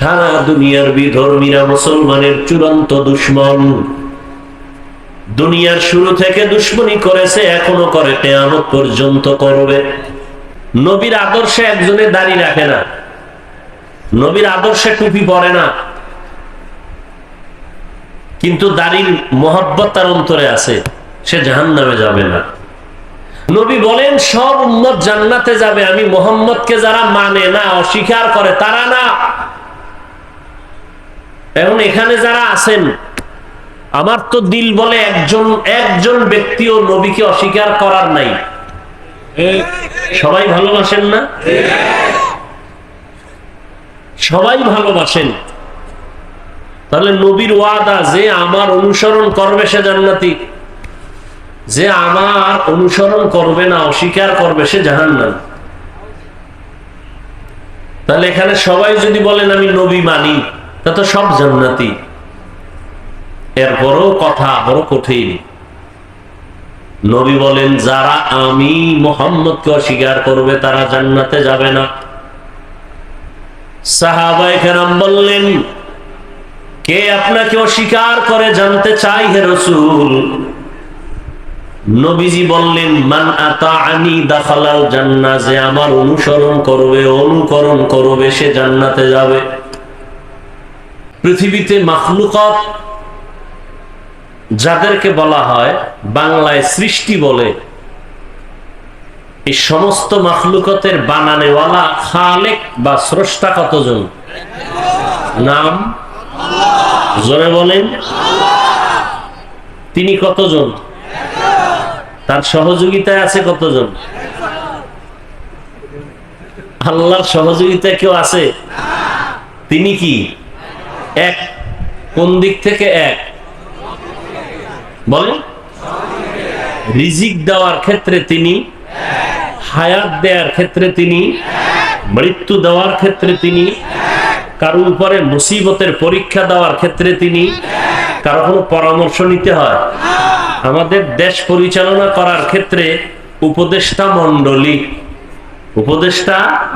সারা দুনিয়ার বিধর্মীরা মুসলমানের চূড়ান্ত দুশ্মন। দুনিয়ার শুরু থেকে দুশ্মনী করেছে, এখনও করে, কেয়ামত পর্যন্ত করবে। নবীর আদর্শে একজনে রাখে না। নবীর আদর্শে টুপি পরে না। কিন্তু তার অন্তরে আছে, সে জাহান নামে যাবে না। নবী বলেন, সব উম্মত জান্নাতে যাবে। আমি মোহাম্মদকে যারা মানে না, অস্বীকার করে, তারা না। এখন এখানে যারা আছেন, আমার তো দিল বলে একজন একজন ব্যক্তিও নবীকে অস্বীকার করার নাই। সবাই ভালোবাসেন না? সবাই ভালোবাসেন। তাহলে নবীর ওয়াদা, যে আমার অনুসরণ করবে সে জান্নাতি। যে আমার অনুসরণ করবে না, অস্বীকার করবে সে জাহান্নাম। তাহলে এখানে সবাই যদি বলেন, আমি নবী মানি তা তো সব জান্নাতি। এরপরও কথা বড় কঠিন। নবী বলেন, যারা আমি মোহাম্মদকে অস্বীকার করবে, তারা জান্নাতে যাবে না। সাহাবাই বললেন, কে আপনাকে অস্বীকার করে জানতে চাই হে রসুল? নবীজি বললেন, মান আতাআনি দাখালাল জান্নাহ, যে আমার অনুসরণ করবে, অনুকরণ করবে, সে জান্নাতে যাবে। পৃথিবীতে মাখলুকাত যাদেরকে বলা হয় বাংলায় সৃষ্টি বলে, এই সমস্ত মাখলুকতের বানানেওয়ালা খালেক বা স্রষ্টা কতজন? নাম? জোরে বলেন। তিনি কতজন? তার সহযোগিতায় আছে কতজন? আল্লাহর সহযোগিতায় কেউ আছে? তিনি কি? এক। কোন দিক থেকে এক? বলেন। রিজিক দেওয়ার ক্ষেত্রে তিনি, হায়াত দেওয়ার ক্ষেত্রে তিনি, মৃত্যু দেওয়ার ক্ষেত্রে তিনি, কারও উপরে মুসিবতের পরীক্ষা দেওয়ার ক্ষেত্রে তিনি, কারও কোনো পরামর্শ নিতে হয়। আমাদের দেশ পরিচালনা করার ক্ষেত্রে উপদেষ্টা মন্ডলী উপদেষ্টা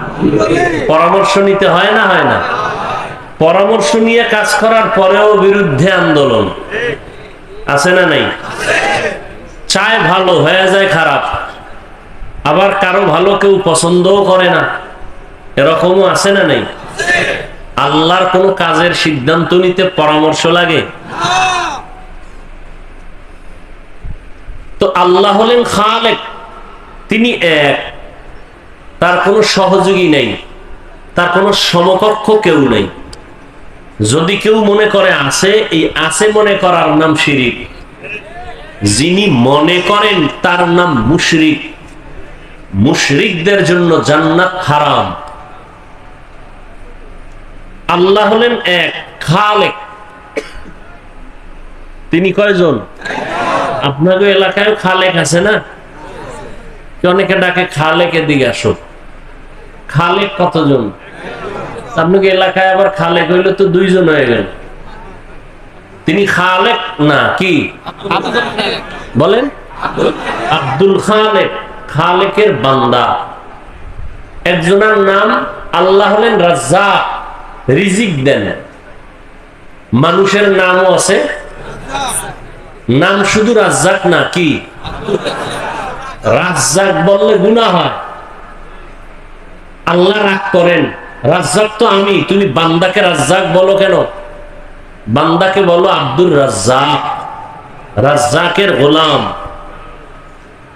পরামর্শ নিতে হয় না হয় না? পরামর্শ নিয়ে কাজ করার পরেও বিরুদ্ধে আন্দোলন। আছে না নাই? চায় ভালো, হয়ে যায় খারাপ। আবার কারও ভালো কেউ পছন্দও করে না। এরকমও আছে না নাই? আল্লাহর কোন কাজের সিদ্ধান্ত নিতে পরামর্শ লাগে? তো আল্লাহ হলেন খালেক, তিনি এক। তার কোনো সহযোগী নেই। তার কোনো সমকক্ষ কেউ নেই। যদি কেউ মনে করে আছে, এই আছে মনে করার নাম শিরিক। যিনি মনে করেন, তার নাম মুশরিক। মুশরিকদের জন্য জান্নাত হারাম। আল্লাহ হলেন এক, খালেক। তিনি কয়জন? আপনাদের এলাকায় খালেক আছে না? অনেকে ডাকে খালেকের দিকে আসো। খালেক কতজন? আপনাকে এলাকায় আবার খালেক হইলে তো দুইজন হয়ে গেল। তিনি খালেক না কি? বলেন। আব্দুল খালেক, খালেকের বান্দা। একজনের নাম আল্লাহ হলেন রাজ্জাক, রিজিক দেন। মানুষের নামও আছে। নাম শুধু রাজ্জাক না কি? রাজ্জাক বললে গুণা হয়। আল্লাহ রাগ করেন। রাজ্জাক তো আমি তুমি বান্দাকে রাজ্জাক বলো কেন? বান্দাকে বলো আব্দুর রাজ্জাক রাজ্জাকের গোলাম।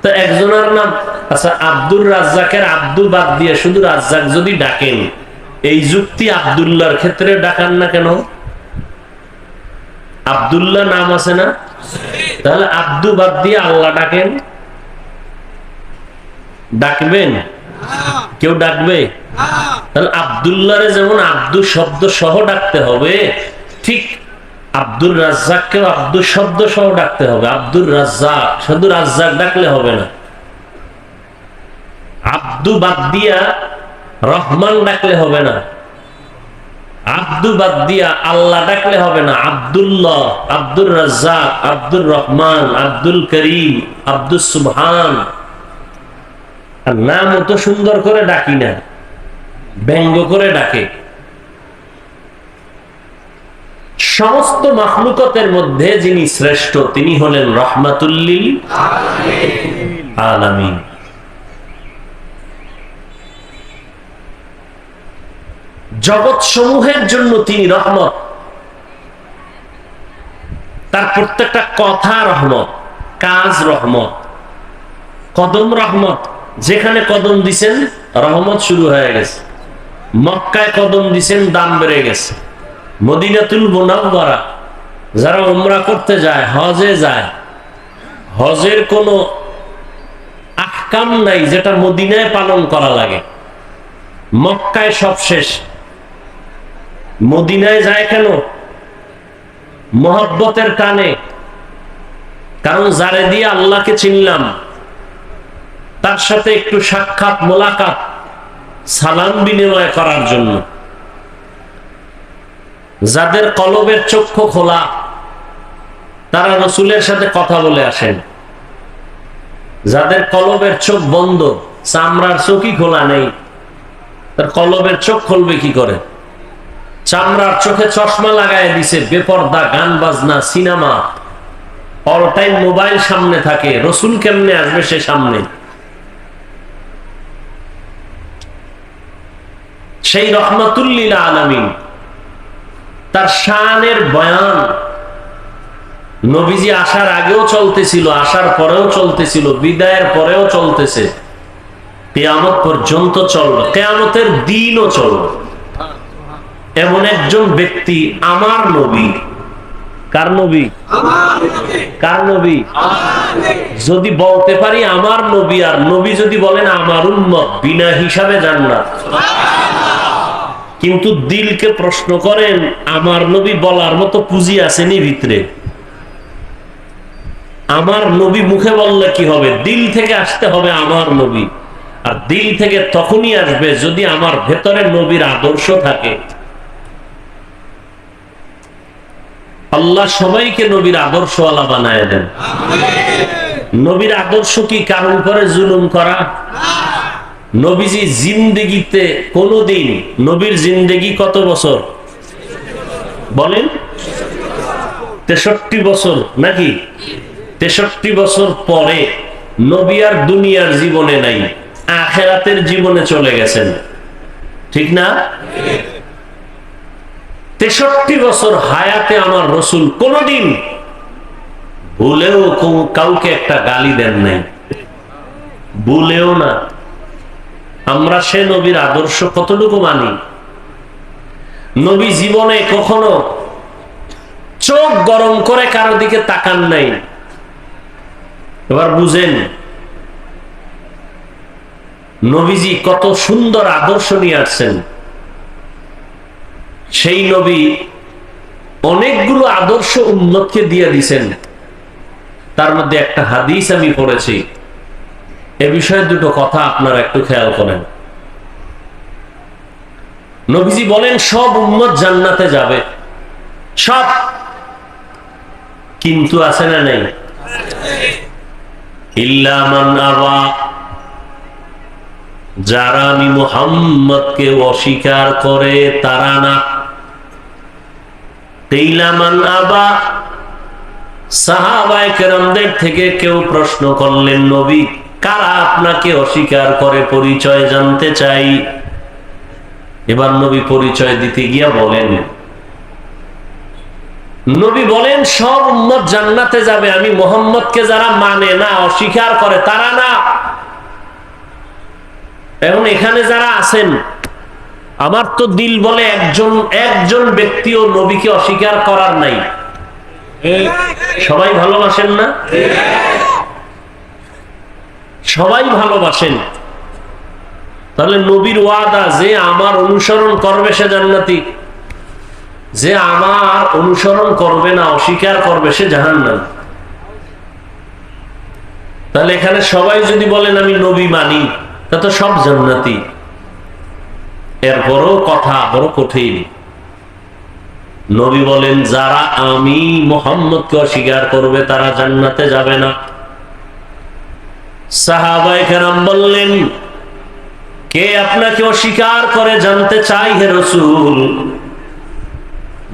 তো একজনের নাম আচ্ছা আব্দুর রাজ্জাকের আব্দু বাদ দিয়ে শুধু রাজ্জাক যদি ডাকেন এই যুক্তি আবদুল্লাহর ক্ষেত্রে ডাকান না কেন? আবদুল্লাহ নাম আছে না? তাহলে আব্দু বাদ দিয়ে আল্লাহ ডাকেন। ডাকবেন? কেউ ডাকবে? তাহলে আবদুল্লাহরে যেমন আব্দুল শব্দ সহ ডাকতে হবে, ঠিক আব্দুর আব্দুল শব্দ সহ ডাকতে হবে। আব্দুর রাজ্জাক, শুধু রাজ্জাক ডাকলে হবে না। আব্দু বাদ দিয়া রহমান ডাকলে হবে না। আব্দু বাদ দিয়া আল্লাহ ডাকলে হবে না। আব্দুল্লাহ, আব্দুর রাজ্জাক, আব্দুর রহমান, আব্দুল করিম আব্দুল সুবহান। আর নাম অত সুন্দর করে ডাকি না। ব্যঙ্গ করে ডাকে। সমস্ত মাখলুকতের মধ্যে যিনি শ্রেষ্ঠ, তিনি হলেন রহমাতুল্লিল জগৎ সমূহের জন্য তিনি রহমত। তার প্রত্যেকটা কথা রহমত, কাজ রহমত, কদম রহমত। যেখানে কদম দিছেন, রহমত শুরু হয়ে গেছে। মক্কায় কদম দিছেন, দাম বেড়ে গেছে। মদিনাতুল মোনাব্বারা যারা উমরা করতে যায়, হজে যায়, হজের কোনো আহকাম নাই যেটা মদিনায় পালন করা লাগে। মক্কায় সব শেষ। মদিনায় যায় কেন? মহব্বতের টানে। কারণ যারে দিয়ে আল্লাহকে চিনলাম, তার সাথে একটু সাক্ষাৎ, মোলাকাত। সালাম বিনিময় করার জন্য। যাদের কলবের চক্ষু খোলা, তারা রসুলের সাথে কথা বলে আসেন। যাদের কলবের চোখ বন্ধ, চামড়ার চোখই খোলা নেই, তার কলবের চোখ খুলবে কি করে? চামড়ার চোখে চশমা লাগায় দিছে, বেপর্দা, গান বাজনা, সিনেমা। অল টাইম মোবাইল সামনে থাকে, রসুল কেমনে আসবে সে সামনে? সেই রহমতুল্লিল আলামিন। তার শানের বয়ান নবীজি আসার আগেও চলতেছিল আসার পরেও চলতেছিল বিদায়ের পরেও চলতেছে। কেয়ামত পর্যন্ত চলল কেয়ামতের দিনও চলল এমন একজন ব্যক্তি আমার নবী। কার নবী? কার নবী? যদি বলতে পারি আমার নবী আর নবী যদি বলেন আমার উন্মত বিনা হিসাবে জান্নাত। কিন্তু দিলকে প্রশ্ন করেন আমার নবী বলার মতো পুঁজি আসেনি ভিতরে। আমার নবী মুখে বললে কি হবে? দিল থেকে আসতে হবে আমার নবী। আর দিল থেকে তখনই আসবে যদি আমার ভেতরে নবীর আদর্শ থাকে। আল্লাহ সবাইকে নবীর আদর্শ আদর্শওয়ালা বানায় দেন। নবীর আদর্শ কি কারণ করে জুলুম করা? নবীজি জিন্দেগিতে কোনদিন, নবীর জিন্দেগি কত বছর? বলেন। তেষট্টি বছর নাকি? তেষট্টি বছর পরে নবী আর দুনিয়ার জীবনে নাই, আখেরাতের জীবনে চলে গেছেন। ঠিক না? তেষট্টি বছর হায়াতে আমার রসুল কোনদিন ভুলেও কাউকে একটা গালি দেন নাই। ভুলেও না। আমরা সে নবীর আদর্শ কতটুকু মানি? নবী জীবনে কখনো চোখ গরম করে কারও দিকে তাকান নাই। এবার বুঝেন, নবীজি কত সুন্দর আদর্শ নিয়ে আসছেন। সেই নবী অনেকগুলো আদর্শ উন্নতকে দিয়ে দিছেন। তার মধ্যে একটা হাদিস আমি পড়েছি। এ বিষয়ে দুটো কথা আপনারা একটু খেয়াল করেন। নবীজি বলেন, সব উম্মত জান্নাতে যাবে। সব। কিন্তু আছে না নেই? যারা আমি অস্বীকার করে, তারা না। তেইলামান আবা। সাহাবায়ে কেরামদের থেকে কেউ প্রশ্ন করলেন, নবী কারা আপনাকে অস্বীকার করে পরিচয় জানতে চাই? এবার নবী পরিচয় দিতে গিয়া বলেন নবী বলেন সব উম্মত জান্নাতে যাবে। আমি মোহাম্মদকে যারা মানে না অস্বীকার করে তারা না। এখন এখানে যারা আছেন আমার তো দিল বলে একজন একজন ব্যক্তিও নবীকে অস্বীকার করার নাই। সবাই ভালোবাসেন না? সবাই ভালোবাসেন। তাহলে নবীর ওয়াদা, যে আমার অনুসরণ করবে সে জান্নাতি। যে আমার অনুসরণ করবে না, অস্বীকার করবে সে জাহান্নাম। তাহলে এখানে সবাই যদি বলেন, আমি নবী মানি তা তো সব জান্নাতি। এরপরও কথা বড় কঠিন। নবী বলেন, যারা আমি মোহাম্মদকে অস্বীকার করবে, তারা জান্নাতে যাবে না। বললেন, কে আপনাকে অস্বীকার করে জানতে চাই হে রসুল?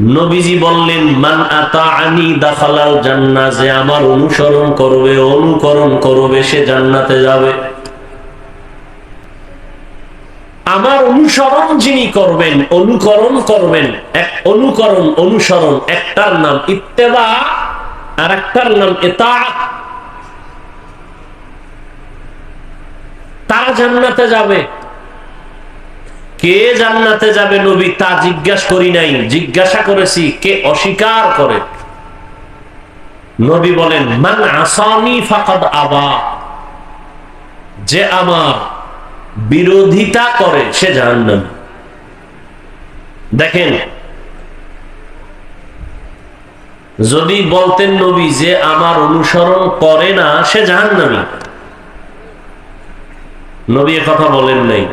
নবীজি বললেন, মান যে আমার অনুসরণ করবে, অনুকরণ করবে, সে জান্নাতে যাবে। আমার অনুসরণ যিনি করবেন, অনুকরণ করবেন, এক অনুকরণ, অনুসরণ, একটার নাম ইত্তেবা আর একটার নাম এতাআত তারা জান্নাতে যাবে। কে জান্নাতে যাবে নবী তা জিজ্ঞাসা করি নাই। জিজ্ঞাসা করেছি, কে অস্বীকার করে? নবী বলেন, মান আসানি ফাকাদ আবা। যে আমার বিরোধিতা করে, সে জাহান্নাম। দেখেন, যদি বলতেন নবী যে আমার অনুসরণ করে না, সে জাহান্নামী। নবী কথা বলেন নাই।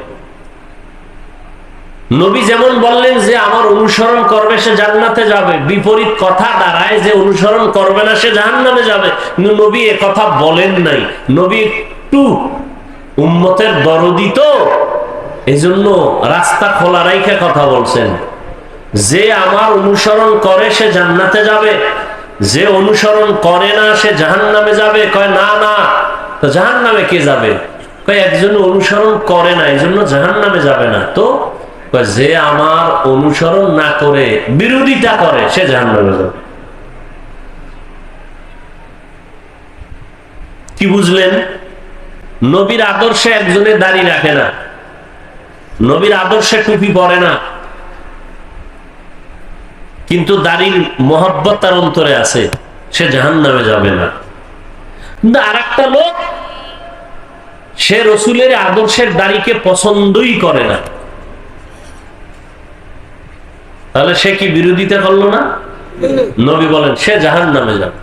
নবী যেমন বললেন যে, আমার অনুসরণ করবে, সে জান্নাতে যাবে। বিপরীত কথা দাঁড়ায় যে, অনুসরণ করবে না, সে জাহান্নামে যাবে। নবী এ কথা বলেন নাই। নবী একটু উম্মতের দরদি তো। এজন্য রাস্তা খোলা রাইখে কথা বলছেন। যে আমার অনুসরণ করে, সে জান্নাতে যাবে। যে অনুসরণ করে না, সে জাহান্নামে যাবে। কয়, না না। তো জাহান্নামে কে যাবে? একজন অনুসরণ করে না এই জন্য জাহান্নামে যাবে না। তো যে আমার অনুসরণ না করে, বিরোধিতা করে, সে জাহান্নামে যাবে। কি বুঝলেন? নবীর আদর্শে একজনে দাঁড়িয়ে রাখে না। নবীর আদর্শে টুপি পরে না। কিন্তু দাড়ির মহব্বত তার অন্তরে আছে, সে জাহান নামে যাবে না। আর একটা লোক সে রসুলের আদর্শের দাড়িকে পছন্দই করে না। তাহলে সে কি বিরোধিতা করল না? নবী বলেন, সে জাহান নামে যাবে।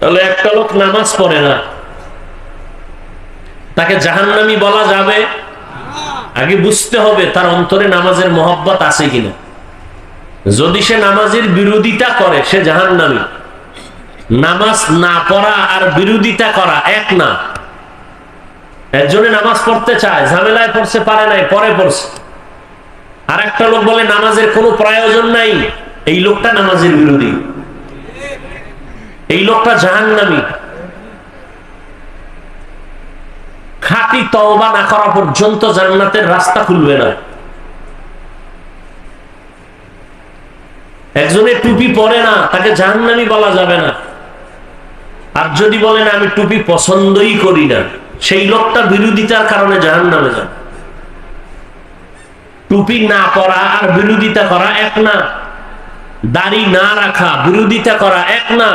তাহলে একটা লোক নামাজ পড়ে না, তাকে জাহান্নামি বলা যাবে? আগে বুঝতে হবে তার অন্তরে নামাজের মহব্বত আছে কিনা। যদি সে নামাজের বিরোধিতা করে, সে জাহান্নামি। নামাজ না পড়া আর বিরোধিতা করা, এক না। একজনে নামাজ পড়তে চায়, ঝামেলায় পড়ছে, পারে নাই, পরে পড়ছে। আর একটা লোক বলে, নামাজের কোনো প্রয়োজন নাই। এই লোকটা নামাজের বিরোধী। এই লোকটা জাহান্নামি। খাঁটি তওবা না করা পর্যন্ত জান্নাতের রাস্তা খুলবে না। একজনে টুপি পরে না, তাকে জাহান্নামি বলা যাবে না। আর যদি বলেন আমি টুপি পছন্দই করি না, সেই লোকটা বিরোধিতার কারণে জাহান্নামে যাবে। টুপি না পরা আর বিরোধিতা করা এক না। দাড়ি না রাখা, বিরোধিতা করা এক না।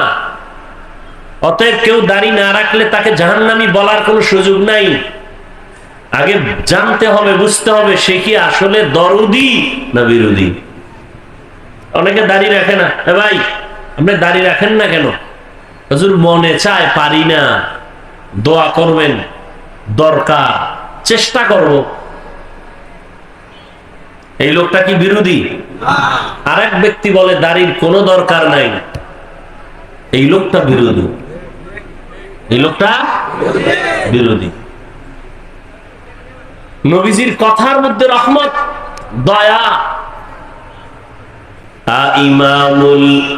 অতএব কেউ দাড়ি না রাখলে তাকে জাহান্নামি বলার কোনো সুযোগ নাই। আগে জানতে হবে, বুঝতে হবে সে কি আসলে দরদি না বিরোধী। অনেকে দাড়ি রাখে না। ভাই, আপনি দাড়ি রাখেন না কেন? হুজুর, মনে চায় পারি না। দোয়া করবেন, দরকার, চেষ্টা করব। এই লোকটা কি বিরোধী? আরেক ব্যক্তি বলে, দাড়ির কোনো দরকার নাই। এই লোকটা বিরোধী। এই লোকটা বিরোধী। নবীজির কথার মধ্যে রহমত, দয়া। ইমামুল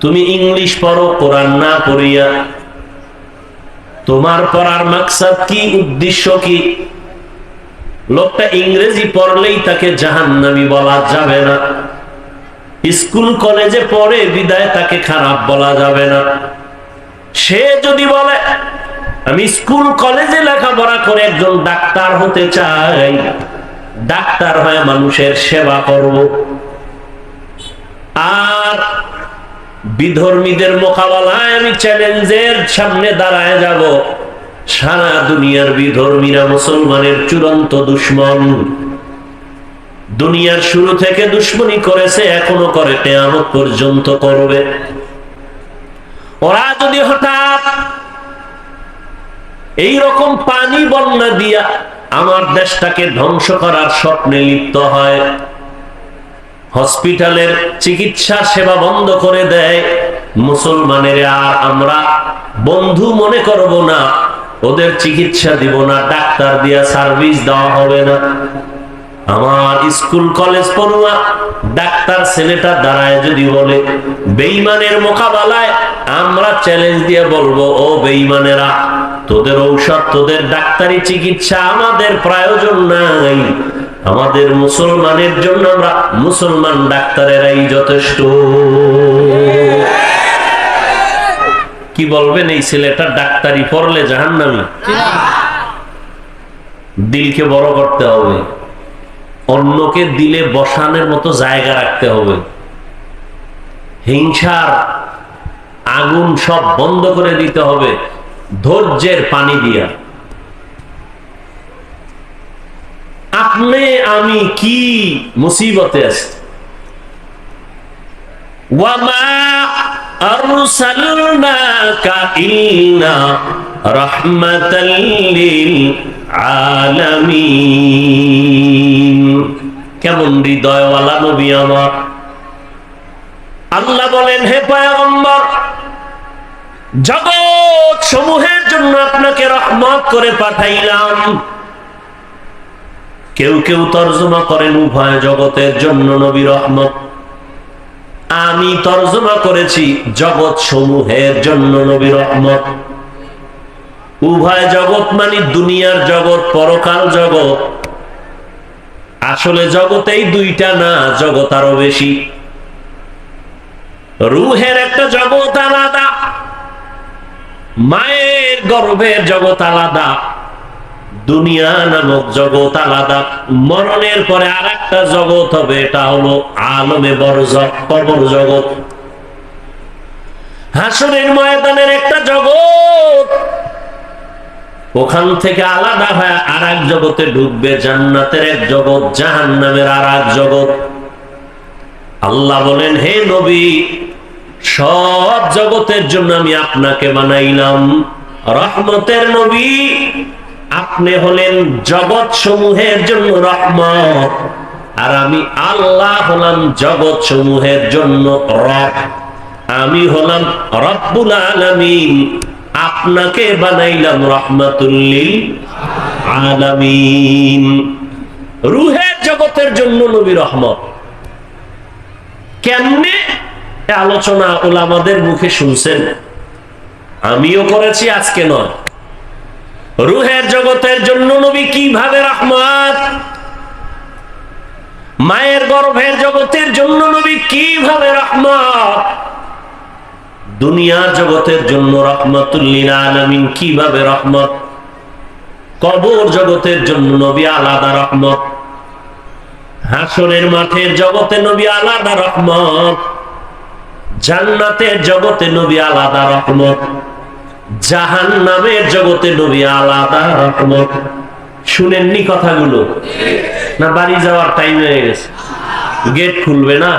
তুমি ইংলিশ পড়ো, কোরআন না পড়িয়া। তোমার পড়ার মাকসাদ কি, উদ্দেশ্য কি? লোকটা ইংরেজি পড়লেই তাকে জাহান্নামি বলা যাবে না। স্কুল, কলেজে পড়ে বিদায় তাকে খারাপ বলা যাবে না। সে যদি বলে, আমি স্কুল, কলেজে লেখাপড়া করে একজন ডাক্তার হতে চাই, ডাক্তার হয়ে মানুষের সেবা করব। আর বিধর্মীদের মোকাবেলায় আমি চ্যালেঞ্জের সামনে দাঁড়ায় যাব। সারা দুনিয়ার বিধর্মীরা মুসলমানের চূড়ান্ত দুশ্মন। দুনিয়ার শুরু থেকে দুশ্মনী করেছে, এখনও করে, কেয়ামত পর্যন্ত করবে। ওরা যদি হঠাৎ এই রকম পানি বন্যা দিয়া আমার দেশটাকে ধ্বংস করার স্বপ্নে লিপ্ত হয় হসপিটালের চিকিৎসা সেবা বন্ধ করে দেয়। মুসলমানের, আর আমরা বন্ধু মনে করব না। ওদের চিকিৎসা দিব না, ডাক্তার দিয়া সার্ভিস দেওয়া হবে না। আমার স্কুল, কলেজ পড়ুয়া, ডাক্তার ছেলেটা দাঁড়ায় যদি বলে, বেইমানের মোকাবেলায় আমরা চ্যালেঞ্জ দিয়ে বলব, ও বেইমানেরা, তোদের ঔষধ, তোদের ডাক্তারি চিকিৎসা আমাদের প্রয়োজন নাই। আমাদের মুসলমানের জন্য আমরা মুসলমান ডাক্তারেরাই যথেষ্ট। কি বলবেন এই ছেলেটা? ডাক্তারি পড়লে জাহান্নামি। দিলকে বড় করতে হবে। অন্যকে দিলে বসানোর মতো জায়গা রাখতে হবে। হিংসার আগুন সব বন্ধ করে দিতে হবে। ধৈর্যের পানি দিয়া। আপনি, আমি কি মুসিবতে আছি? ওয়ামা কেমন হৃদয়ওয়ালা নবী আমার। আল্লাহ বলেন, হে পয়গম্বর জগৎ সমূহের জন্য আপনাকে রহমত করে পাঠাইলাম। কেউ কেউ তর্জমা করেন উভয় জগতের জন্য নবী রহমত। আমি তর্জমা করেছি জগৎ সমূহের জন্য নবী রহমত। উভয় জগৎ মানে দুনিয়ার জগৎ, পরকাল জগৎ। আসলে জগতেই দুইটা না, জগৎ আরও বেশি। রুহের একটা জগৎ আলাদা, মায়ের গর্ভের জগৎ আলাদা। দুনিয়া নামক জগৎ আলাদা। মরণের পরে আর একটা জগৎ হবে, এটা হলো আলমে বরজক কবর জগৎ। হাসনের ময়দানের একটা জগৎ। ওখান থেকে আলাদা হয়ে আর এক জগতে ঢুকবে, জান্নাতের এক জগৎ জাহান নামের আর এক জগৎ। আল্লাহ বলেন, হে নবী, সব জগতের জন্য আমি আপনাকে বানাইলাম। রহমতের নবী আপনি হলেন জগৎ সমূহের জন্য রহমত। আর আমি আল্লাহ হলাম জগৎ সমূহের জন্য রব। আমি হলাম রব্বুল আলামিন। আপনাকে বানাইলাম রহমাতুল্লিল আলামিন। রুহের জগতের জন্য নবী রহমত। কেমনে? আলোচনা ওলামাদের মুখে শুনছেন? আমিও করেছি, আজকে নয়। রুহের জগতের জন্য নবী কীভাবে রহমত? মায়ের গর্ভের জগতের জন্য নবী কীভাবে রহমত? দুনিয়ার জগতের জন্য রহমতুল্লিল আলমিন কীভাবে রহমত? কবর জগতের জন্য নবী আলাদা রহমত। হাসরের মাঠের জগতে নবী আলাদা রহমত। জান্নাতের জগতে নবী আলাদা রহমত। জাহান নামের জগতে নবী আলাদা রহমত শুনেননি কথাগুলো? না, বাড়ি যাওয়ার টাইম হয়ে গেছে। গেট খুলবে না?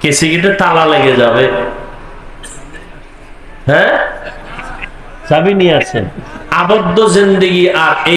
কেসি গেটে তালা লেগে যাবে। হ্যাঁ? চাবি নিয়ে আছেন আবদ্ধ জিন্দিগি আর এই